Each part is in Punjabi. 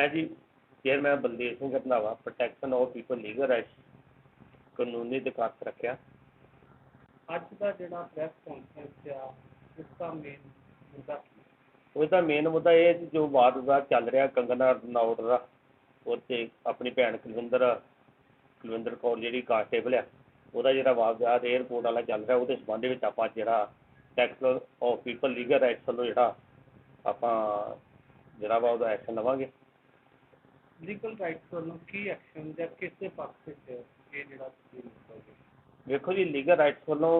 ਮੈਂ ਜੀ chairman Baldev Singh Randhawa protection of people legal rights ਕਾਨੂੰਨੀ ਅਧਿਕਾਰ ਰੱਖਿਆ ਅੱਜ ਦਾ ਜਿਹੜਾ ਪ੍ਰੈਸ ਕਾਨਫਰੰਸ ਆ ਉਸ ਦਾ ਮੇਨ ਮੁੱਦਾ ਕੀ ਹੈ? ਉਹਦਾ ਮੇਨ ਮੁੱਦਾ ਇਹ ਹੈ ਕਿ ਜੋ ਵਾਦ ਵਿਵਾਦ ਚੱਲ ਰਿਹਾ ਕੰਗਨਾ ਰਣੌਤ ਦਾ ਉਹ 'ਤੇ ਆਪਣੀ ਭੈਣ ਕੁਲਵਿੰਦਰ ਕੁਲਵਿੰਦਰ ਕੌਰ ਜਿਹੜੀ ਕਾਂਸਟੇਬਲ ਆ ਉਹਦਾ ਜਿਹੜਾ ਵਾਦ ਵਿਵਾਦ 에ਅਰਪੋਰਟ ਵਾਲਾ ਚੱਲ ਰਿਹਾ ਉਹਦੇ ਸੰਬੰਧ ਵਿੱਚ ਆਪਾਂ ਜਿਹੜਾ protection of people legal rights ਵੱਲੋਂ ਜਿਹੜਾ ਆਪਾਂ ਜਿਹੜਾ ਵਾ ਉਹਦਾ ਐਕਸ਼ਨ ਲਵਾਂਗੇ ਲੀਗਲ ਰਾਈਟਸ ਵੱਲੋਂ ਕੀ ਐਕਸ਼ਨ ਜਾਂ ਕਿਸੇ ਪੱਖ ਵਿੱਚ ਇਹ ਜਿਹੜਾ ਤੁਸੀਂ ਨਿਕਲੋਗੇ ਵੇਖੋ ਜੀ ਲੀਗਲ ਰਾਈਟਸ ਵੱਲੋਂ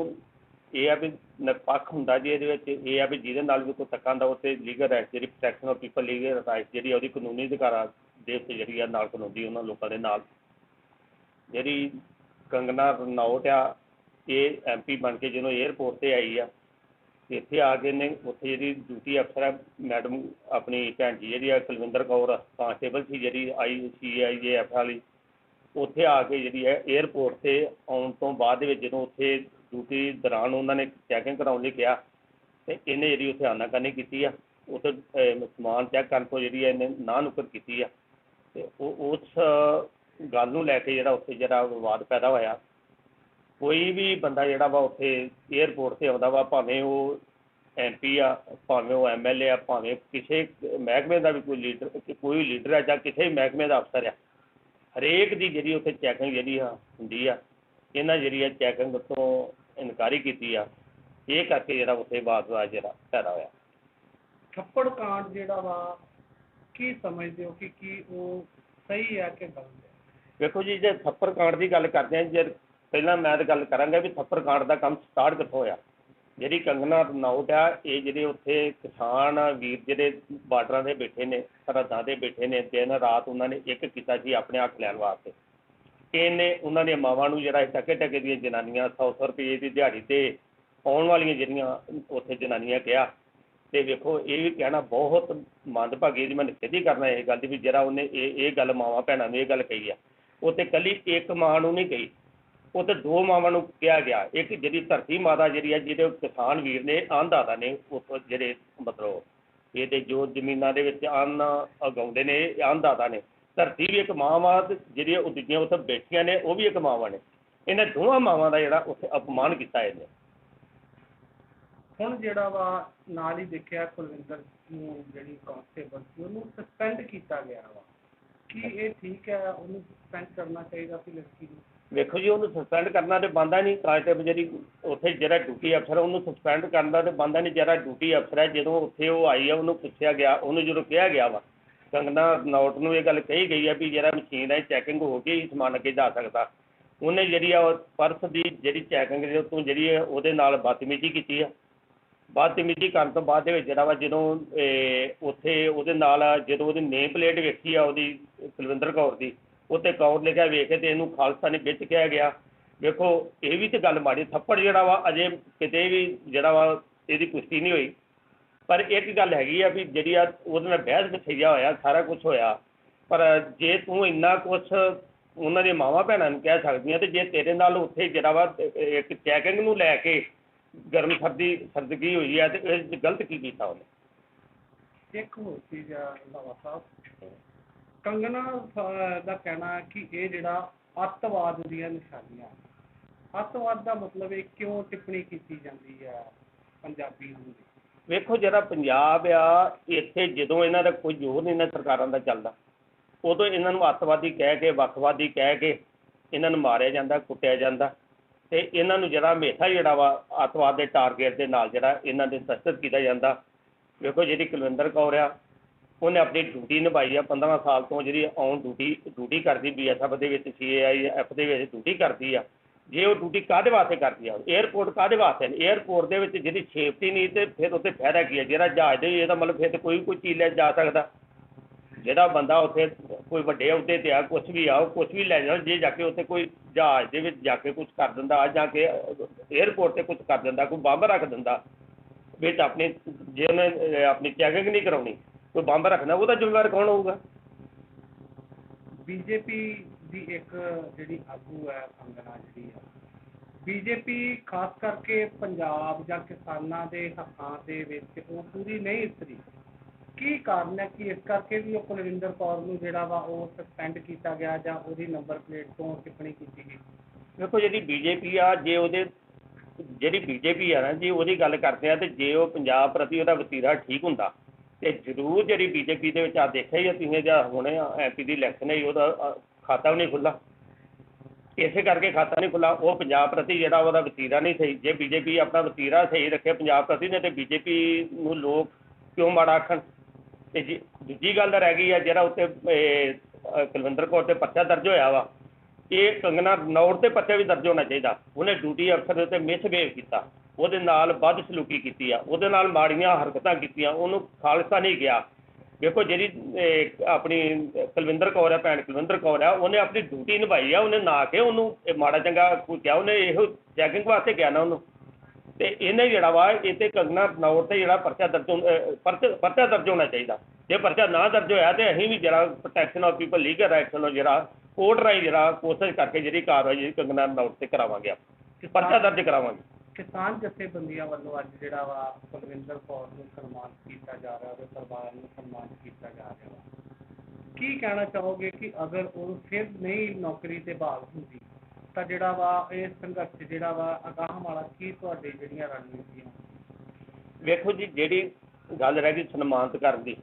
ਇਹ ਆ ਵੀ ਨਿਰਪੱਖ ਹੁੰਦਾ ਜੀ, ਇਹਦੇ ਵਿੱਚ ਇਹ ਆ ਵੀ ਜਿਹਦੇ ਨਾਲ ਵੀ ਕੋਈ ਧੱਕਾ ਹੁੰਦਾ ਉੱਤੇ ਲੀਗਲ ਰਾਈਟਸ ਜਿਹੜੀ protection of people legal rights ਜਿਹੜੀ ਆ, ਉਹਦੀ ਕਾਨੂੰਨੀ ਅਧਿਕਾਰਾਂ ਦੇ ਉੱਤੇ ਜਿਹੜੀ ਆ, ਨਾਲ ਕਾਨੂੰਨੀ ਉਹਨਾਂ ਲੋਕਾਂ ਦੇ ਨਾਲ। ਜਿਹੜੀ ਕੰਗਨਾ ਰਣੌਤ ਆ, ਇਹ ਐਮਪੀ ਬਣ ਕੇ ਜਦੋਂ 에ਅਰਪੋਰਟ ਤੇ ਆਈ ਆ ਇੱਥੇ ਆ ਕੇ ਨੇ, ਉੱਥੇ ਜਿਹੜੀ ਡਿਊਟੀ ਅਫਸਰ ਆ ਮੈਡਮ ਆਪਣੀ ਭੈਣ ਜੀ ਜਿਹੜੀ ਆ, ਕੁਲਵਿੰਦਰ ਕੌਰ ਕਾਂਸਟੇਬਲ ਸੀ ਜਿਹੜੀ ਆਈ ਸੀ ਆਈ ਜੇ ਐਫ ਵਾਲੀ, ਉੱਥੇ ਆ ਕੇ ਜਿਹੜੀ ਹੈ 에ਅਰਪੋਰਟ ਤੇ ਆਉਣ ਤੋਂ ਬਾਅਦ ਦੇ ਵਿੱਚ ਜਦੋਂ ਉੱਥੇ ਡਿਊਟੀ ਦੌਰਾਨ ਉਹਨਾਂ ਨੇ ਚੈਕਿੰਗ ਕਰਾਉਣ ਲਈ ਕਿਹਾ, ਤੇ ਇਹਨੇ ਜਿਹੜੀ ਉੱਥੇ ਆਨਾਕਾਨੀ ਕੀਤੀ ਆ, ਉੱਥੇ ਸਮਾਨ ਚੈੱਕ ਕਰਨ ਤੋਂ ਜਿਹੜੀ ਹੈ ਇਹਨੇ ਨਾ ਨੁਕਰ ਕੀਤੀ ਆ, ਤੇ ਉਹ, ਉਸ ਗੱਲ ਨੂੰ ਲੈ ਕੇ ਜਿਹੜਾ ਉੱਥੇ ਜਿਹੜਾ ਵਿਵਾਦ ਪੈਦਾ ਹੋਇਆ ਕੋਈ ਵੀ ਬੰਦਾ ਜਿਹੜਾ ਵਾ ਉੱਥੇ 에ਅਰਪੋਰਟ ਤੇ ਆਉਂਦਾ ਵਾ ਭਾਵੇਂ ਉਹ ਐਮਪੀ ਆ ਭਾਵੇਂ ਉਹ ਐਮਐਲਏ ਆ ਭਾਵੇਂ ਕਿਸੇ ਮਹਿਕਮੇ ਦਾ ਵੀ ਕੋਈ ਲੀਡਰ ਕੋਈ ਲੀਡਰ ਆ ਜਾਂ ਕਿਸੇ ਵੀ ਮਹਿਕਮੇ ਦਾ ਅਫਸਰ ਆ ਹਰੇਕ ਦੀ ਜਿਹੜੀ ਉੱਥੇ ਚੈਕਿੰਗ ਜਿਹੜੀ ਆ ਹੁੰਦੀ ਆ ਇਹਨਾਂ ਜਿਹੜੀ ਆ ਚੈਕਿੰਗ ਤੋਂ ਇਨਕਾਰੀ ਕੀਤੀ ਆ ਇਹ ਕਰਕੇ ਜਿਹੜਾ ਉੱਥੇ ਵਿਵਾਦ ਜਿਹੜਾ ਪੈਦਾ ਹੋਇਆ। ਥੱਪੜ ਕਾਂਡ ਜਿਹੜਾ ਵਾ ਕੀ ਸਮਝਦੇ ਹੋ ਕਿ ਕੀ ਉਹ ਸਹੀ ਹੈ ਕਿ ਗਲਤ ਹੈ ਵੇਖੋ ਜੀ ਜੇ ਥੱਪੜ ਕਾਂਡ ਦੀ ਗੱਲ ਕਰਦੇ ਹਾਂ ਜੇ ਪਹਿਲਾਂ ਮੈਂ ਤਾਂ ਗੱਲ ਕਰਾਂਗਾ ਵੀ ਥੱਪੜ ਕਾਂਡ ਦਾ ਕੰਮ ਸਟਾਰਟ ਕਿੱਥੋਂ ਹੋਇਆ? ਜਿਹੜੀ ਕੰਗਨਾ ਰਣੌਤ ਆ, ਇਹ ਜਿਹੜੇ ਉੱਥੇ ਕਿਸਾਨ ਵੀਰ ਜਿਹੜੇ ਬਾਰਡਰਾਂ ਤੇ ਬੈਠੇ ਨੇ, ਸਰਹੱਦਾਂ ਤੇ ਬੈਠੇ ਨੇ, ਦਿਨ ਰਾਤ ਉਹਨਾਂ ਨੇ ਇੱਕ ਕੀਤਾ ਸੀ ਆਪਣੇ ਹੱਕ ਲੈਣ ਵਾਸਤੇ। ਇਹਨੇ ਉਹਨਾਂ ਦੀਆਂ ਮਾਵਾਂ ਨੂੰ ਜਿਹੜਾ ਟਕੇ ਟਕੇ ਦੀਆਂ ਜਨਾਨੀਆਂ 100 100 ਰੁਪਏ ਦੀ ਦਿਹਾੜੀ ਤੇ ਆਉਣ ਵਾਲੀਆਂ ਜਿਹੜੀਆਂ ਉੱਥੇ ਜਨਾਨੀਆਂ ਕਿਹਾ, ਤੇ ਵੇਖੋ ਇਹ ਵੀ ਕਹਿਣਾ ਬਹੁਤ ਮੰਦਭਾਗੀ ਦੀ ਮੈਂ ਨਿਖੇਧੀ ਕਰਨਾ ਇਹ ਗੱਲ ਦੀ ਵੀ ਜਿਹੜਾ ਉਹਨੇ ਇਹ ਇਹ ਗੱਲ ਮਾਵਾਂ ਭੈਣਾਂ ਨੂੰ ਇਹ ਗੱਲ ਕਹੀ ਆ। ਉਹ ਤੇ ਕੱਲੀ ਇੱਕ ਮਾਂ ਨੂੰ ਨਹੀਂ ਕਹੀ ਉੱਥੇ ਦੋ ਮਾਵਾਂ ਨੂੰ ਕਿਹਾ ਗਿਆ। ਇੱਕ ਜਿਹੜੀ ਧਰਤੀ ਮਾਤਾ ਜਿਹੜੀ ਆ ਜਿਹਦੇ ਕਿਸਾਨ ਵੀਰ ਨੇ ਅੰਨਦਾਤਾ ਨੇ ਉਹ ਜਿਹੜੇ ਮਤਲਬ ਇਹਦੇ ਜੋ ਜ਼ਮੀਨਾਂ ਦੇ ਵਿੱਚ ਅੰਨ ਉਗਾਉਂਦੇ ਨੇ ਅੰਨਦਾਤਾ ਨੇ। ਧਰਤੀ ਵੀ ਇੱਕ ਮਾਂ ਵਾ ਤੇ ਉਹ ਦੂਜੀਆਂ ਉੱਥੇ ਬੈਠੀਆਂ ਨੇ, ਉਹ ਵੀ ਇੱਕ ਮਾਵਾਂ ਨੇ। ਇਹਨਾਂ ਦੋਵਾਂ ਮਾਵਾਂ ਦਾ ਜਿਹੜਾ ਉੱਥੇ ਅਪਮਾਨ ਕੀਤਾ ਇਹਨੇ। ਹੁਣ ਜਿਹੜਾ ਵਾ ਨਾਲ ਹੀ ਦੇਖਿਆ ਕੁਲਵਿੰਦਰ ਨੂੰ ਜਿਹੜੀ ਕਾਂਸਟੇਬਲ ਸੀ, ਉਹਨੂੰ ਸਸਪੈਂਡ ਕੀਤਾ ਗਿਆ ਵਾ। ਕੀ ਇਹ ਠੀਕ ਹੈ? ਉਹਨੂੰ ਸਸਪੈਂਡ ਕਰਨਾ ਚਾਹੀਦਾ ਸੀ ਲੜਕੀ ਨੂੰ? ਵੇਖੋ ਜੀ, ਉਹਨੂੰ ਸਸਪੈਂਡ ਕਰਨਾ ਤਾਂ ਬਣਦਾ ਨਹੀਂ ਕਾਂਸਟੇਬਲ ਜਿਹੜੀ ਉੱਥੇ ਜਿਹੜਾ ਡਿਊਟੀ ਅਫਸਰ ਉਹਨੂੰ ਸਸਪੈਂਡ ਕਰਨ ਦਾ ਤਾਂ ਬਣਦਾ ਨਹੀਂ, ਜਿਹੜਾ ਡਿਊਟੀ ਅਫਸਰ ਹੈ ਜਦੋਂ ਉੱਥੇ ਉਹ ਆਈ ਆ, ਉਹਨੂੰ ਪੁੱਛਿਆ ਗਿਆ, ਉਹਨੂੰ ਜਦੋਂ ਕਿਹਾ ਗਿਆ ਵਾ, ਕੰਗਨਾ ਨੌਟ ਨੂੰ ਇਹ ਗੱਲ ਕਹੀ ਗਈ ਆ ਵੀ ਜਿਹੜਾ ਮਸ਼ੀਨ ਹੈ ਚੈਕਿੰਗ ਹੋ ਕੇ ਹੀ ਸਮਾਨ ਅੱਗੇ ਜਾ ਸਕਦਾ। ਉਹਨੇ ਜਿਹੜੀ ਆ, ਉਹ ਪਰਸ ਦੀ ਜਿਹੜੀ ਚੈਕਿੰਗ ਦੇ ਉੱਤੋਂ ਜਿਹੜੀ ਹੈ ਉਹਦੇ ਨਾਲ ਬਦਤਮੀਜ਼ੀ ਕੀਤੀ ਆ। ਬਦਤਮੀਜ਼ੀ ਕਰਨ ਤੋਂ ਬਾਅਦ ਦੇ ਵਿੱਚ ਜਿਹੜਾ ਵਾ, ਜਦੋਂ ਉੱਥੇ ਉਹਦੇ ਨਾਲ ਜਦੋਂ ਉਹਦੀ ਨੇਮ ਪਲੇਟ ਵੇਖੀ ਆ, ਉਹਦੀ ਕੁਲਵਿੰਦਰ ਕੌਰ ਦੀ ਉੱਤੇ ਕੌਰ ਲਿਖਿਆ, ਵੇਖੇ ਕੇ ਤੇ ਇਹਨੂੰ ਖਾਲਸਾ ਨੇ ਵਿੱਚ ਕਿਹਾ ਗਿਆ। ਵੇਖੋ, ਇਹ ਵੀ ਤੇ ਗੱਲ ਮਾੜੀ, ਥੱਪੜ ਜਿਹੜਾ ਵਾ, ਅਜੇ ਕਿਤੇ ਵੀ ਜਿਹੜਾ ਵਾ, ਇਹਦੀ ਪੁਸ਼ਟੀ ਨਹੀਂ ਹੋਈ। ਪਰ ਇੱਕ ਗੱਲ ਹੈਗੀ ਆ ਵੀ ਜਿਹੜੀ ਆ, ਉਹਦੇ ਨਾਲ ਬਹਿਸ ਬਥੇਜਾ ਹੋਇਆ, ਸਾਰਾ ਕੁਝ ਹੋਇਆ। ਪਰ ਜੇ ਤੂੰ ਇੰਨਾ ਕੁਝ ਉਹਨਾਂ ਦੇ ਮਾਵਾਂ ਭੈਣਾਂ ਨੂੰ ਕਹਿ ਸਕਦੀਆਂ ਤੇ ਜੇ ਤੇਰੇ ਨਾਲ ਉੱਥੇ ਜਿਹੜਾ ਵਾ, ਇੱਕ ਚੈਕਿੰਗ ਨੂੰ ਲੈ ਕੇ ਗਰਮ ਸਰਦੀ, ਸਰਦਗੀ ਹੋਈ ਹੈ ਤੇ ਇਹ ਗਲਤ ਕੀ ਕੀਤਾ ਉਹਨੇ? ਇੱਕ ਹੋਰ ਚੀਜ਼ ਸਾਹਿਬ। ਕੰਗਨਾ ਦਾ ਕਹਿਣਾ ਹੈ ਕਿ ਇਹ ਜਿਹੜਾ ਅੱਤਵਾਦ ਦੀਆਂ ਨਿਸ਼ਾਨੀਆਂ ਅੱਤਵਾਦ ਦਾ ਮਤਲਬ ਇਹ ਕਿਉਂ ਟਿੱਪਣੀ ਕੀਤੀ ਜਾਂਦੀ ਹੈ ਪੰਜਾਬੀ ਨੂੰ ਵੇਖੋ, ਜਿਹੜਾ ਪੰਜਾਬ ਆ, ਇੱਥੇ ਜਦੋਂ ਇਹਨਾਂ ਦਾ ਕੋਈ ਜ਼ੋਰ ਨਹੀਂ ਨਾ ਸਰਕਾਰਾਂ ਦਾ ਚੱਲਦਾ, ਉਦੋਂ ਇਹਨਾਂ ਨੂੰ ਅੱਤਵਾਦੀ ਕਹਿ ਕੇ, ਵੱਖਵਾਦੀ ਕਹਿ ਕੇ ਇਹਨਾਂ ਨੂੰ ਮਾਰਿਆ ਜਾਂਦਾ, ਕੁੱਟਿਆ ਜਾਂਦਾ ਤੇ ਇਹਨਾਂ ਨੂੰ ਜਿਹੜਾ ਹਮੇਸ਼ਾ ਜਿਹੜਾ ਵਾ ਅੱਤਵਾਦ ਦੇ ਟਾਰਗੇਟ ਦੇ ਨਾਲ ਜਿਹੜਾ ਇਹਨਾਂ ਦੇ ਸਸਤ ਕੀਤਾ ਜਾਂਦਾ। ਵੇਖੋ, ਜਿਹੜੀ ਕੁਲਵਿੰਦਰ ਕੌਰ ਆ ਉਹਨੇ ਆਪਣੀ ਡਿਊਟੀ ਨਿਭਾਈ ਆ 15 ਸਾਲ ਤੋਂ ਜਿਹੜੀ ਔਨ ਡਿਊਟੀ ਡਿਊਟੀ ਕਰਦੀ ਬੀਐਸਐਫ ਦੇ ਵਿੱਚ ਸੀਏਆਈਐਫ ਦੇ ਵਿੱਚ ਡਿਊਟੀ ਕਰਦੀ ਆ। ਜੇ ਉਹ ਡਿਊਟੀ ਕਾਦੇ ਵਾਸਤੇ ਕਰਦੀ ਆ? ਏਅਰਪੋਰਟ ਕਾਦੇ ਵਾਸਤੇ ਨੇ? ਏਅਰਪੋਰਟ ਦੇ ਵਿੱਚ ਜਿਹੜੀ ਸੇਫਟੀ ਨਹੀਂ ਤੇ ਫਿਰ ਉੱਥੇ ਫਾਇਦਾ ਕੀ ਹੈ ਜਿਹੜਾ ਜਹਾਜ਼ ਦੇ, ਇਹਦਾ ਮਤਲਬ ਫਿਰ ਤੇ ਕੋਈ ਕੋਈ ਚੀਜ਼ ਲੈ ਜਾ ਸਕਦਾ। ਜਿਹੜਾ ਬੰਦਾ ਉੱਥੇ ਕੋਈ ਵੱਡੇ ਅਹੁਦੇ ਤੇ ਆ ਕੁਝ ਵੀ ਆ, ਉਹ ਕੁਝ ਵੀ ਲੈ ਜਾਓ ਜੇ ਜਾ ਕੇ ਉੱਥੇ ਕੋਈ ਜਹਾਜ਼ ਦੇ ਵਿੱਚ ਜਾ ਕੇ ਕੁਝ ਕਰ ਦਿੰਦਾ ਆ ਜਾ ਕੇ ਏਅਰਪੋਰਟ ਤੇ ਕੁਝ ਕਰ ਦਿੰਦਾ, ਕੋਈ ਬੰਬ ਰੱਖ ਦਿੰਦਾ, ਵਿੱਚ ਆਪਣੇ, ਜੇ ਉਹਨੇ ਆਪਣੀ ਚੈਕਿੰਗ ਨਹੀਂ ਕਰਾਉਣੀ ਕੋਈ ਬੰਬ ਰੱਖਣਾ ਉਹਦਾ ਜ਼ਿੰਮੇਵਾਰ ਕੌਣ ਹੋਊਗਾ? ਬੀਜੇਪੀ ਦੀ ਇੱਕ ਜਿਹੜੀ ਆਗੂ ਹੈ ਕੰਗਨਾ ਜਿਹੜੀ ਆ ਬੀਜੇਪੀ ਖਾਸ ਕਰਕੇ ਪੰਜਾਬ ਜਾਂ ਕਿਸਾਨਾਂ ਦੇ ਹੱਕਾਂ ਦੇ ਵਿੱਚ ਉਹ ਪੂਰੀ ਨਹੀਂ ਉਤਰੀ ਕੀ ਕਾਰਨ ਹੈ ਕਿ ਇਸ ਕਰਕੇ ਵੀ ਉਹ ਕੁਲਵਿੰਦਰ ਕੌਰ ਨੂੰ ਜਿਹੜਾ ਵਾ ਉਹ ਸਸਪੈਂਡ ਕੀਤਾ ਗਿਆ ਜਾਂ ਉਹਦੀ ਨੰਬਰ ਪਲੇਟ ਤੋਂ ਟਿੱਪਣੀ ਕੀਤੀ ਗਈ? ਦੇਖੋ ਜਿਹੜੀ ਬੀਜੇਪੀ ਆ ਜੇ ਉਹਦੇ ਜਿਹੜੀ ਬੀਜੇਪੀ ਆ ਨਾ ਜੀ ਉਹਦੀ ਗੱਲ ਕਰਦੇ ਆ ਤੇ ਜੇ ਉਹ ਪੰਜਾਬ ਪ੍ਰਤੀ ਉਹਦਾ ਵਤੀਰਾ ਠੀਕ ਹੁੰਦਾ ਤੇ ਜ਼ਰੂਰ ਜਿਹੜੀ ਬੀਜੇਪੀ ਦੇ ਵਿੱਚ ਆ ਦੇਖਿਆ ਹੀ ਆ, ਤੁਸੀਂ ਜਾਂ ਹੁਣੇ ਐਮਪੀ ਦੀ ਇਲੈਕਸ਼ਨ ਹੈ ਉਹਦਾ ਖਾਤਾ ਵੀ ਨਹੀਂ ਖੁੱਲਾ ਇਸੇ ਕਰਕੇ ਖਾਤਾ ਨਹੀਂ ਖੁੱਲਾ ਉਹ ਪੰਜਾਬ ਪ੍ਰਤੀ ਜਿਹੜਾ ਉਹਦਾ ਵਤੀਰਾ ਨਹੀਂ ਸਹੀ, ਜੇ ਬੀਜੇਪੀ ਆਪਣਾ ਵਤੀਰਾ ਸਹੀ ਰੱਖੇ ਪੰਜਾਬ ਪ੍ਰਤੀ ਨੇ ਤੇ ਬੀਜੇਪੀ ਨੂੰ ਲੋਕ ਕਿਉਂ ਮਾੜਾ ਆਖਣ? ਤੇ ਜੀ, ਦੂਜੀ ਗੱਲ ਤਾਂ ਰਹਿ ਗਈ ਆ, ਜਿਹੜਾ ਉੱਤੇ ਕੁਲਵਿੰਦਰ ਕੌਰ ਤੇ ਪਰਚਾ ਦਰਜ ਹੋਇਆ ਵਾ, ਇਹ ਕੰਗਨਾ ਰਣੌਰ ਤੇ ਪਰਚਾ ਵੀ ਦਰਜ ਹੋਣਾ ਚਾਹੀਦਾ। ਉਹਨੇ ਡਿਊਟੀ ਅਫਸਰ ਦੇ ਉੱਤੇ ਮਿਸਬਿਹੇਵ ਕੀਤਾ। ਉਹਦੇ ਨਾਲ ਵੱਧ ਸਲੂਕੀ ਕੀਤੀ ਆ, ਉਹਦੇ ਨਾਲ ਮਾੜੀਆਂ ਹਰਕਤਾਂ ਕੀਤੀਆਂ, ਉਹਨੂੰ ਖਾਲਸਾ ਨਹੀਂ ਗਿਆ। ਦੇਖੋ ਜਿਹੜੀ ਆਪਣੀ ਕੁਲਵਿੰਦਰ ਕੌਰ ਹੈ ਭੈਣ ਕੁਲਵਿੰਦਰ ਕੌਰ ਆ, ਉਹਨੇ ਆਪਣੀ ਡਿਊਟੀ ਨਿਭਾਈ ਆ, ਉਹਨੇ ਨਾ ਕੇ ਉਹਨੂੰ ਇਹ ਮਾੜਾ ਚੰਗਾ ਕੋਈ ਉਹਨੇ ਇਹੋ ਚੈਕਿੰਗ ਵਾਸਤੇ ਗਿਆ ਨਾ ਉਹਨੂੰ। ਤੇ ਇਹਨੇ ਜਿਹੜਾ ਵਾ, ਇਹ ਤੇ ਕੰਗਨਾ ਰਣੌਰ ਤੇ ਜਿਹੜਾ ਪਰਚਾ ਦਰਜ ਹੋਣ- ਅਹ, ਪਰਚਾ ਦਰਜ ਹੋਣਾ ਚਾਹੀਦਾ। ਜੇ ਪਰਚਾ ਨਾ ਦਰਜ ਹੋਇਆ ਤੇ ਅਸੀਂ ਵੀ ਜਿਹੜਾ protection of people legal rights ਨੂੰ ਜਿਹੜਾ ਕੋਰਟ ਰਾਈ ਜਿਹੜਾ ਕੋਸ਼ਿਸ਼ ਕਰਕੇ ਜਿਹੜੀ ਕਾਰਵਾਈ ਜਿਹੜੀ ਕੰਗਨਾ ਰਣੌਰ ਤੇ ਕਰਾਵਾਂਗੇ ਆਪਾਂ, ਪਰਚਾ ਦਰਜ ਕਰਾਵਾਂਗੇ। ਕਿਸਾਨ ਜਥੇਬੰਦੀਆਂ ਵੱਲੋਂ ਅੱਜ ਜਿਹੜਾ ਵਾ ਕੁਲਵਿੰਦਰ ਕੌਰ ਨੂੰ ਸਨਮਾਨਿਤ ਕੀਤਾ ਜਾ ਰਿਹਾ, ਉਹਦੇ ਪਰਿਵਾਰ ਨੂੰ ਸਨਮਾਨਿਤ ਕੀਤਾ ਜਾ ਰਿਹਾ ਵਾ। ਕੀ ਕਹਿਣਾ ਚਾਹੋਗੇ ਕਿ ਅਗਰ ਉਹ ਫਿਰ ਨਹੀਂ ਨੌਕਰੀ ਤੇ ਬਹਾਲ ਹੁੰਦੀ, ਤਾਂ ਜਿਹੜਾ ਵਾ ਇਹ ਸੰਘਰਸ਼ ਜਿਹੜਾ ਵਾ ਅਗਾਹ ਵਾਲਾ ਕੀ ਤੁਹਾਡੇ ਜਿਹੜੀਆਂ ਰਣਨੀਤੀਆਂ? ਵੇਖੋ ਜੀ, ਜਿਹੜੀ ਗੱਲ ਰਹਿ ਗਈ ਸਨਮਾਨਿਤ ਕਰਨ ਦੀ।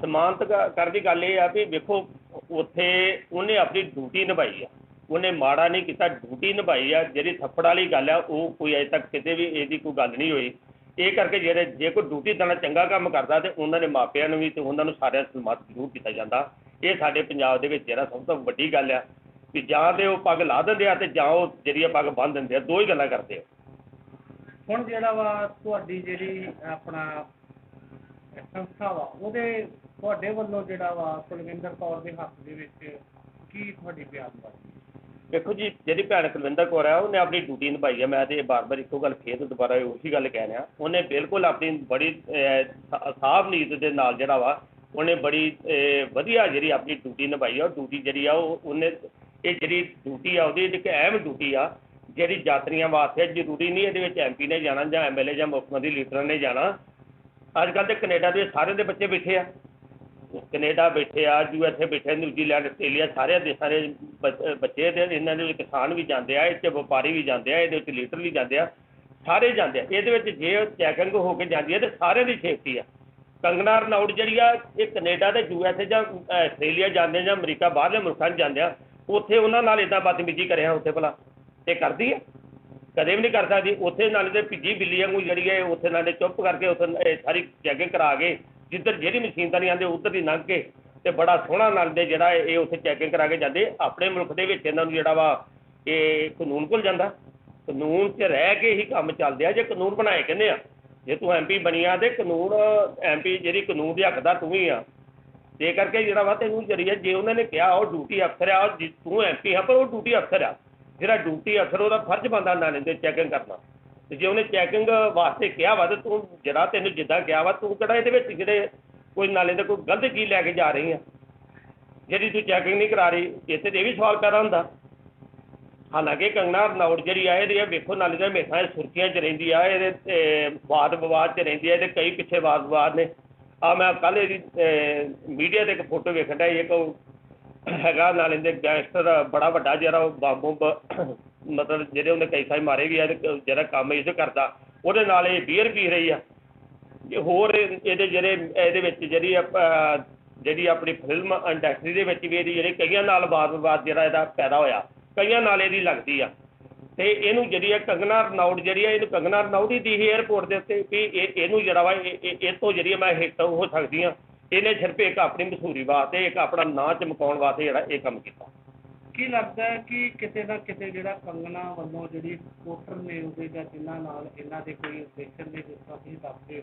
ਸਨਮਾਨਿਤ ਕ- ਕਰਨ ਦੀ ਗੱਲ ਇਹ ਆ ਵੀ ਵੇਖੋ, ਉੱਥੇ ਉਹਨੇ ਆਪਣੀ ਡਿਊਟੀ ਨਿਭਾਈ ਆ। ਉਹਨੇ ਮਾੜਾ ਨਹੀਂ ਕੀਤਾ, ਡਿਊਟੀ ਨਿਭਾਈ ਆ, ਜਿਹੜੀ ਥੱਪੜ ਵਾਲੀ ਗੱਲ ਆ, ਉਹ ਕੋਈ ਅਜੇ ਤੱਕ ਕਿਤੇ ਵੀ ਇਹਦੀ ਕੋਈ ਗੱਲ ਨਹੀਂ ਹੋਈ। ਇਹ ਕਰਕੇ ਜਿਹੜੇ, ਜੇ ਕੋਈ ਡਿਊਟੀ ਦੇਣਾ ਚੰਗਾ ਕੰਮ ਕਰਦਾ ਤੇ ਉਹਨਾਂ ਦੇ ਮਾਪਿਆਂ ਨੂੰ ਵੀ ਤੇ ਉਹਨਾਂ ਨੂੰ ਸਾਰਿਆਂ ਨੂੰ ਸਨਮਾਨਿਤ ਜ਼ਰੂਰ ਕੀਤਾ ਜਾਂਦਾ। ਇਹ ਸਾਡੇ ਪੰਜਾਬ ਦੇ ਵਿੱਚ ਜਿਹੜਾ ਸਭ ਤੋਂ ਵੱਡੀ ਗੱਲ ਆ ਕਿ ਜਾਂ ਤੇ ਉਹ ਪੱਗ ਲਾ ਦਿੰਦੇ ਆ ਤੇ ਜਾਂ ਉਹ ਜਿਹੜੀ ਆ ਪੱਗ ਬੰਨ੍ਹ ਦਿੰਦੇ ਆ, ਦੋ ਹੀ ਗੱਲਾਂ ਕਰਦੇ ਆ। ਹੁਣ ਜਿਹੜਾ ਵਾ ਤੁਹਾਡੀ ਜਿਹੜੀ ਆਪਣਾ ਸੰਸਥਾ ਵਾ, ਉਹਦੇ ਤੁਹਾਡੇ ਵੱਲੋਂ ਜਿਹੜਾ ਵਾ ਕੁਲਵਿੰਦਰ ਕੌਰ ਦੇ ਹੱਕ ਦੇ ਵਿੱਚ ਕੀ ਤੁਹਾਡੀ ਬਿਆਨਬਾਜ਼ੀ ਦੇਖੋ ਜੀ, ਜਿਹੜੀ ਭੈਣ ਕੁਲਵਿੰਦਰ ਕੌਰ ਆ ਉਹਨੇ ਆਪਣੀ ਡਿਊਟੀ ਨਿਭਾਈ ਆ। ਮੈਂ ਤੇ ਬਾਰ-ਬਾਰ ਇੱਕੋ ਗੱਲ ਫੇਰ ਦੁਬਾਰਾ ਉਹੀ ਗੱਲ ਕਹਿ ਰਿਹਾ। ਉਹਨੇ ਬਿਲਕੁਲ ਆਪਣੀ ਬੜੀ ਸਾਫ਼ ਨੀਤ ਦੇ ਨਾਲ ਜਿਹੜਾ ਵਾ, ਉਹਨੇ ਬੜੀ ਵਧੀਆ ਜਿਹੜੀ ਆਪਣੀ ਡਿਊਟੀ ਨਿਭਾਈ ਆ। ਉਹ ਡਿਊਟੀ ਜਿਹੜੀ ਆ, ਉਹ ਉਹਨੇ, ਇਹ ਜਿਹੜੀ ਡਿਊਟੀ ਆ, ਉਹਦੀ ਇੱਕ ਅਹਿਮ ਡਿਊਟੀ ਆ, ਜਿਹੜੀ ਯਾਤਰੀਆਂ ਵਾਸਤੇ ਜ਼ਰੂਰੀ ਨਹੀਂ ਇਹਦੇ ਵਿੱਚ ਐਮਪੀ ਨੇ ਜਾਣਾ ਜਾਂ ਐਮਐਲਏ ਜਾਂ ਮੁੱਖ ਮੰਤਰੀ ਲੀਡਰਾਂ ਨੇ ਜਾਣਾ। ਅੱਜ ਕੱਲ੍ਹ ਤੇ ਕੈਨੇਡਾ ਦੇ ਸਾਰੇ ਦੇ ਬੱਚੇ ਬੈਠੇ ਆ। ਕੈਨੇਡਾ ਬੈਠੇ ਆ, ਯੂ ਐੱਸ ਏ ਬੈਠੇ, ਨਿਊਜ਼ੀਲੈਂਡ, ਆਸਟ੍ਰੇਲੀਆ ਸਾਰੇ ਦੇਸ਼ਾਂ ਦੇ ਬੱਚ- ਬੱਚੇ ਤੇ ਇਹਨਾਂ ਦੇ ਵਿੱਚ ਕਿਸਾਨ ਵੀ ਜਾਂਦੇ ਆ ਇਹ 'ਚ ਵਪਾਰੀ ਵੀ ਜਾਂਦੇ ਆ, ਇਹਦੇ ਵਿੱਚ ਲੀਡਰ ਵੀ ਜਾਂਦੇ ਆ, ਸਾਰੇ ਜਾਂਦੇ ਆ। ਇਹਦੇ ਵਿੱਚ ਜੇ ਚੈਕਿੰਗ ਹੋ ਕੇ ਜਾਂਦੀ ਹੈ ਤੇ ਸਾਰਿਆਂ ਦੀ ਸੇਫਟੀ ਆ। ਕੰਗਨਾ ਰਣੌਤ ਜਿਹੜੀ ਆ, ਇਹ ਕੈਨੇਡਾ ਤੇ ਏ ਜਾਂ ਆਸਟ੍ਰੇਲੀਆ ਜਾਂਦੇ ਜਾਂ ਅਮਰੀਕਾ, ਬਾਹਰਲੇ ਮੁਲਕਾਂ 'ਚ ਜਾਂਦੇ ਆ, ਉੱਥੇ ਉਹਨਾਂ ਨਾਲ ਇਦਾਂ ਬਦਮੀਜ਼ੀ ਕਰਿਆ ਉੱਥੇ ਭਲਾ। ਇਹ ਕਰਦੀ ਆ? ਕਦੇ ਵੀ ਨਹੀਂ ਕਰ ਸਕਦੀ। ਉੱਥੇ ਨਾਲੇ ਤੇ ਭਿੱਜੀ ਬਿੱਲੀ ਵਾਂਗੂ ਜਿਹੜੀ ਹੈ ਉੱਥੇ ਨਾਲੇ ਚੁੱਪ ਕਰਕੇ ਉੱਥੇ, ਇਹ ਸਾਰੀ ਚੈਕਿੰਗ ਕਰਾ ਕੇ ਜਿੱਧਰ ਜਿਹੜੀ ਮਸ਼ੀਨ ਤਾਂ ਨਹੀਂ ਆਉਂਦੇ, ਉੱਧਰ ਦੀ ਲੰਘ ਕੇ ਤੇ ਬੜਾ ਸੋਹਣਾ ਨਾਲ ਦੇ ਜਿਹੜਾ ਇਹ ਉੱਥੇ ਚੈਕਿੰਗ ਕਰਾ ਕੇ ਜਾਂਦੇ। ਆਪਣੇ ਮੁਲਕ ਦੇ ਵਿੱਚ ਇਹਨਾਂ ਨੂੰ ਜਿਹੜਾ ਵਾ, ਇਹ ਕਾਨੂੰਨ ਭੁੱਲ ਜਾਂਦਾ। ਕਾਨੂੰਨ 'ਚ ਰਹਿ ਕੇ ਹੀ ਕੰਮ ਚੱਲਦੇ ਆ, ਜੇ ਕਾਨੂੰਨ ਬਣਾਏ ਕਹਿੰਦੇ ਆ। ਜੇ ਤੂੰ ਐਮਪੀ ਬਣੀਆ ਤੇ ਕਾਨੂੰਨ ਐਮਪੀ ਜਿਹੜੀ ਕਾਨੂੰਨ ਦੇ ਹੱਕਦਾ ਤੂੰ ਹੀ ਆ। ਤੇ ਕਰਕੇ ਜਿਹੜਾ ਵਾ ਤੈਨੂੰ ਜਰੀਆ ਜੇ ਉਹਨਾਂ ਨੇ ਕਿਹਾ ਉਹ ਡਿਊਟੀ ਅਫਸਰ ਆ ਉਹ ਜਿ- ਤੂੰ ਐਮਪੀ ਆ, ਪਰ ਉਹ ਡਿਊਟੀ ਅਫਸਰ ਆ। ਜਿਹੜਾ ਡਿਊਟੀ ਅਫਸਰ ਉਹਦਾ ਫਰਜ਼ ਬੰਦਾ ਨਾਲੇ ਤੇ ਚੈਕਿੰਗ ਕਰਨਾ। ਤੇ ਜੇ ਉਹਨੇ ਚੈਕਿੰਗ ਵਾਸਤੇ ਕਿਹਾ ਵਾ ਤੇ ਤੂੰ ਜਿਹੜਾ ਤੈਨੂੰ ਜਿੱਦਾਂ ਕਿਹਾ ਵਾ, ਤੂੰ ਕਿਹੜਾ ਇਹਦੇ ਵਿੱਚ ਜਿਹੜੇ ਕੋਈ ਨਾਲੇ ਤੇ ਕੋਈ ਗਲਤ ਚੀਜ਼ ਲੈ ਕੇ ਜਾ ਰਹੀ ਆ? ਜਿਹੜੀ ਤੂੰ ਚੈਕਿੰਗ ਨਹੀਂ ਕਰਾ ਰਹੀ, ਇੱਥੇ ਤੇ ਇਹ ਵੀ ਸਵਾਲ ਪੈਦਾ ਹੁੰਦਾ। ਹਾਲਾਂਕਿ ਕੰਗਨਾ ਰਣੌਤ ਜਿਹੜੀ ਆ, ਇਹਦੀ ਇਹ ਵੇਖੋ ਨਾਲੇ ਦਾ ਹਮੇਸ਼ਾ ਇਹ ਸੁਰਖੀਆਂ 'ਚ ਰਹਿੰਦੀ ਆ, ਇਹਦੇ ਵਾਦ ਵਿਵਾਦ 'ਚ ਰਹਿੰਦੀ ਆ, ਇਹਦੇ ਕਈ ਪਿੱਛੇ ਵਾਦ ਵਿਵਾਦ ਨੇ। ਆ ਮੈਂ ਕੱਲ੍ਹ ਇਹਦੀ ਮੀਡੀਆ ਤੇ ਇੱਕ ਫੋਟੋ ਵੇਖਣ ਡਿਆ ਇੱਕ ਉਹ ਹੈਗਾ ਨਾਲੇ ਦੇ ਗੈਂਗਸਟਰ ਬੜਾ ਵੱਡਾ ਜਿਹੜਾ ਉਹ ਬੰਬ ਬੰਬ ਮਤਲਬ ਜਿਹੜੇ ਉਹਨੇ ਕਈ ਸਾਈ ਮਾਰੇ ਵੀ ਆ ਤੇ ਕ- ਜਿਹੜਾ ਕੰਮ ਇਸ ਕਰਦਾ, ਉਹਦੇ ਨਾਲ ਇਹ ਬੀਅਰ ਪੀ ਰਹੀ ਆ। ਜੇ ਹੋਰ ਇਹ- ਇਹਦੇ ਜਿਹੜੇ, ਇਹਦੇ ਵਿੱਚ ਜਿਹੜੀ ਆਪਾਂ- ਜਿਹੜੀ ਆਪਣੀ ਫਿਲਮ ਇੰਡਸਟਰੀ ਦੇ ਵਿੱਚ ਵੀ ਇਹਦੀ ਜਿਹੜੇ ਕਈਆਂ ਨਾਲ ਵਾਦ ਵਿਵਾਦ ਜਿਹੜਾ ਇਹਦਾ ਪੈਦਾ ਹੋਇਆ, ਕਈਆਂ ਨਾਲ ਇਹਦੀ ਲੱਗਦੀ ਆ। ਤੇ ਇਹਨੂੰ ਜਿਹੜੀ ਆ ਕੰਗਨਾ ਰਣੌਤ ਜਿਹੜੀ ਆ, ਇਹਨੂੰ ਕੰਗਨਾ ਰਣੌਤ ਹੀ ਦੀ 에ਅਰਪੋਰਟ ਦੇ ਉੱਤੇ ਵੀ ਇਹ, ਇਹਨੂੰ ਜਿਹੜਾ ਵਾ, ਇਹ, ਇਹ- ਇਹ ਤੋਂ ਜਿਹੜੀ ਆ ਮੈਂ ਹਿੱਟ ਹੋ ਸਕਦੀ ਆ। ਇਹਨੇ ਸਿਰਫ ਇੱਕ ਆਪਣੀ ਮਸ਼ਹੂਰੀ ਵਾਸਤੇ, ਇੱਕ ਆਪਣਾ ਨਾਂ ਚਮਕਾਉਣ ਵਾਸਤੇ ਜਿਹੜਾ ਇਹ ਕੰਮ ਕੀਤਾ। ਕੀ ਲੱਗਦਾ ਹੈ ਕਿ ਕਿਤੇ ਨਾ ਕਿਤੇ ਜਿਹੜਾ ਕੰਗਨਾ ਵੱਲੋਂ ਜਿਹੜੀ ਵੋਟਰ ਨੇ ਉਹਦੇ ਜਾਂ ਜਿਨ੍ਹਾਂ ਨਾਲ ਇਹਨਾਂ ਦੇ ਕੋਈ ਰਿਲੇਸ਼ਨ ਨੇ ਜਿਸ ਤਰ੍ਹਾਂ ਤੁਸੀਂ ਦੱਸਦੇ ਹੋ,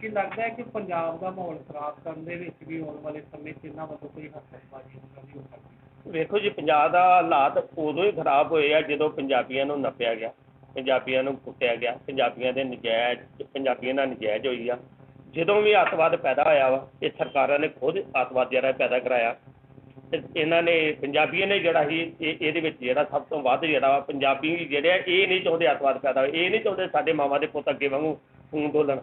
ਕੀ ਲੱਗਦਾ ਹੈ ਕਿ ਪੰਜਾਬ ਦਾ ਮਾਹੌਲ ਖਰਾਬ ਕਰਨ ਦੇ ਵਿੱਚ ਵੀ ਆਉਣ ਵਾਲੇ ਸਮੇਂ 'ਚ ਇਹਨਾਂ ਵੱਲੋਂ ਕੋਈ ਹੱਥਬਾਜ਼ੀ ਉਹਨਾਂ ਹੋ ਸਕਦੀ ਵੇਖੋ ਜੀ, ਪੰਜਾਬ ਦਾ ਹਾਲਾਤ ਉਦੋਂ ਹੀ ਖਰਾਬ ਹੋਏ ਆ ਜਦੋਂ ਪੰਜਾਬੀਆਂ ਨੂੰ ਨੱਪਿਆ ਗਿਆ, ਪੰਜਾਬੀਆਂ ਨੂੰ ਕੁੱਟਿਆ ਗਿਆ, ਪੰਜਾਬੀਆਂ ਦੇ ਨਜਾਇਜ਼, ਪੰਜਾਬੀਆਂ ਨਾਲ ਨਜਾਇਜ਼ ਹੋਈ ਆ। ਜਦੋਂ ਵੀ ਅੱਤਵਾਦ ਪੈਦਾ ਹੋਇਆ ਵਾ, ਇਹ ਸਰਕਾਰਾਂ ਨੇ ਖੁਦ ਅੱਤਵਾਦ ਜਿਹੜਾ ਪੈਦਾ ਕਰਾਇਆ। ਤੇ ਇਹਨਾਂ ਨੇ, ਪੰਜਾਬੀਆਂ ਨੇ ਜਿਹੜਾ ਸੀ ਇਹਦੇ ਵਿੱਚ ਜਿਹੜਾ ਸਭ ਤੋਂ ਵੱਧ ਜਿਹੜਾ ਵਾ, ਪੰਜਾਬੀ ਜਿਹੜੇ ਆ, ਇਹ ਨਹੀਂ ਚਾਹੁੰਦੇ ਅੱਤਵਾਦ ਪੈਦਾ ਹੋਵੇ ਇਹ ਨਹੀਂ ਚਾਹੁੰਦੇ ਸਾਡੇ ਮਾਵਾਂ ਦੇ ਪੁੱਤ ਅੱਗੇ ਵਾਂਗੂ ਖੂਨ ਡੋਲਣ।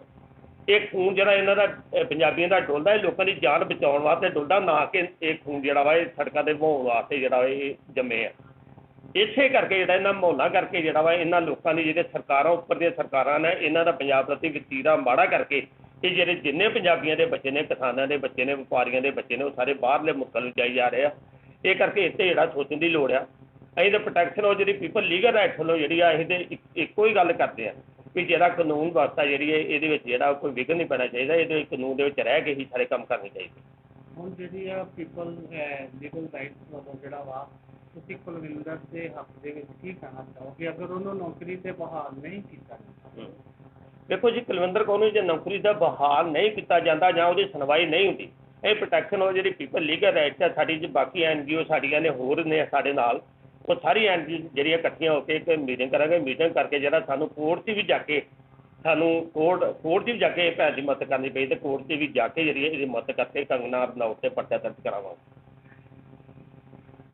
ਇਹ ਖੂਨ ਜਿਹੜਾ ਇਹਨਾਂ ਦਾ ਪੰਜਾਬੀਆਂ ਦਾ ਡੁੱਲਦਾ, ਇਹ ਲੋਕਾਂ ਦੀ ਜਾਨ ਬਚਾਉਣ ਵਾਸਤੇ ਡੁੱਲਦਾ, ਨਾ ਕਿ ਇਹ ਖੂਨ ਜਿਹੜਾ ਵਾ, ਇਹ ਸੜਕਾਂ ਤੇ ਵਹਾਉਣ ਵਾਸਤੇ ਜਿਹੜਾ ਵਾ, ਇਹ ਜੰਮੇ ਆ। ਇਸੇ ਕਰਕੇ ਜਿਹੜਾ ਇਹਨਾਂ ਮਾਹੌਲਾਂ ਕਰਕੇ ਜਿਹੜਾ ਵਾ, ਇਹਨਾਂ ਲੋਕਾਂ ਦੀ ਜਿਹੜੇ ਸਰਕਾਰਾਂ, ਉੱਪਰ ਦੀਆਂ ਸਰਕਾਰਾਂ ਨੇ, ਇਹਨਾਂ ਦਾ ਪੰਜਾਬ ਪ੍ਰਤੀ ਵਤੀਰਾ ਮਾੜਾ ਕਰਕੇ ਇਹ ਜਿਹੜੇ ਜਿੰਨੇ ਪੰਜਾਬੀਆਂ ਦੇ ਬੱਚੇ ਨੇ ਕਿਸਾਨਾਂ ਦੇ ਬੱਚੇ ਨੇ ਵਪਾਰੀਆਂ ਦੇ ਬੱਚੇ ਨੇ ਉਹ ਸਾਰੇ ਬਾਹਰਲੇ ਮੁਲਕਾਂ ਨੂੰ ਜਾਈ ਜਾ ਰਹੇ ਆ। ਇਹ ਕਰਕੇ ਇੱਥੇ ਜਿਹੜਾ ਸੋਚਣ ਦੀ ਲੋੜ ਆ। ਅਸੀਂ ਤਾਂ ਪ੍ਰੋਟੈਕਸ਼ਨ ਉਹ ਜਿਹੜੀ ਪੀਪਲ ਲੀਗਲ ਰਾਈਟਸ ਵੱਲੋਂ ਜਿਹੜੀ ਆ ਇਹਦੇ ਇੱਕ- ਹੀ ਗੱਲ ਕਰਦੇ ਆ ਵੀ ਜਿਹੜਾ ਕਾਨੂੰਨ ਵਿਵਸਥਾ ਜਿਹੜੀ ਹੈ ਇਹਦੇ ਵਿੱਚ ਜਿਹੜਾ ਕੋਈ ਵਿਘਨ ਨਹੀਂ ਪੈਣਾ ਚਾਹੀਦਾ ਇਹਦੇ ਕਾਨੂੰਨ ਦੇ ਵਿੱਚ ਰਹਿ ਕੇ ਹੀ ਸਾਰੇ ਕੰਮ ਕਰਨੇ ਚਾਹੀਦੇ। ਹੁਣ ਜਿਹੜੀ ਆ ਪੀਪਲ ਲੀਗਲ ਰਾਈਟਸ ਵੱਲੋਂ ਜਿਹੜਾ ਵਾ ਤੁਸੀਂ ਕੁਲਵਿੰਦਰ ਦੇ ਹੱਕ ਦੇ ਵਿੱਚ ਕੀ ਕਹਿਣਾ ਚਾਹੋਗੇ? ਅਗਰ ਉਹਨੂੰ ਨੌਕਰੀ ਤੇ ਬਹਾਲ ਨਹੀਂ ਕੀਤਾ ਜਾਂਦਾ ਦੇਖੋ ਜੀ, ਕੁਲਵਿੰਦਰ ਕੌਰ ਨੂੰ ਜੇ ਨੌਕਰੀ ਦਾ ਬਹਾਲ ਨਹੀਂ ਕੀਤਾ ਜਾਂਦਾ ਜਾਂ ਉਹਦੀ ਸੁਣਵਾਈ ਨਹੀਂ ਹੁੰਦੀ, ਇਹ ਪ੍ਰੋਟੈਕਸ਼ਨ ਉਹ ਜਿਹੜੀ ਪੀਪਲ ਲੀਗਲ ਰਾਈਟਸ ਹੈ ਸਾਡੀ ਜੀ ਬਾਕੀ ਐਨਜੀਓ ਸਾਡੀਆਂ ਨੇ, ਹੋਰ ਨੇ ਸਾਡੇ ਨਾਲ, ਉਹ ਸਾਰੀ ਐਨਜੀਓ ਜਿਹੜੀਆਂ ਇਕੱਠੀਆਂ ਹੋ ਕੇ ਇੱਕ ਮੀਟਿੰਗ ਕਰਾਂਗੇ ਮੀਟਿੰਗ ਕਰਕੇ ਜਿਹੜਾ ਸਾਨੂੰ ਕੋਰਟ 'ਚ ਵੀ ਜਾ ਕੇ, ਸਾਨੂੰ ਕੋਰਟ ਕੋਰਟ 'ਚ ਵੀ ਜਾ ਕੇ ਭੈਣ ਦੀ ਮਦਦ ਕਰਨੀ ਪਈ ਤੇ ਕੋਰਟ 'ਚ ਵੀ ਜਾ ਕੇ ਜਿਹੜੀ ਹੈ ਇਹਦੀ ਮਦਦ ਕਰਕੇ ਕੰਗਨਾ ਰਣੌਤ ਤੇ ਪਰਚਾ ਦਰਜ ਕਰਾਵਾਂਗੇ।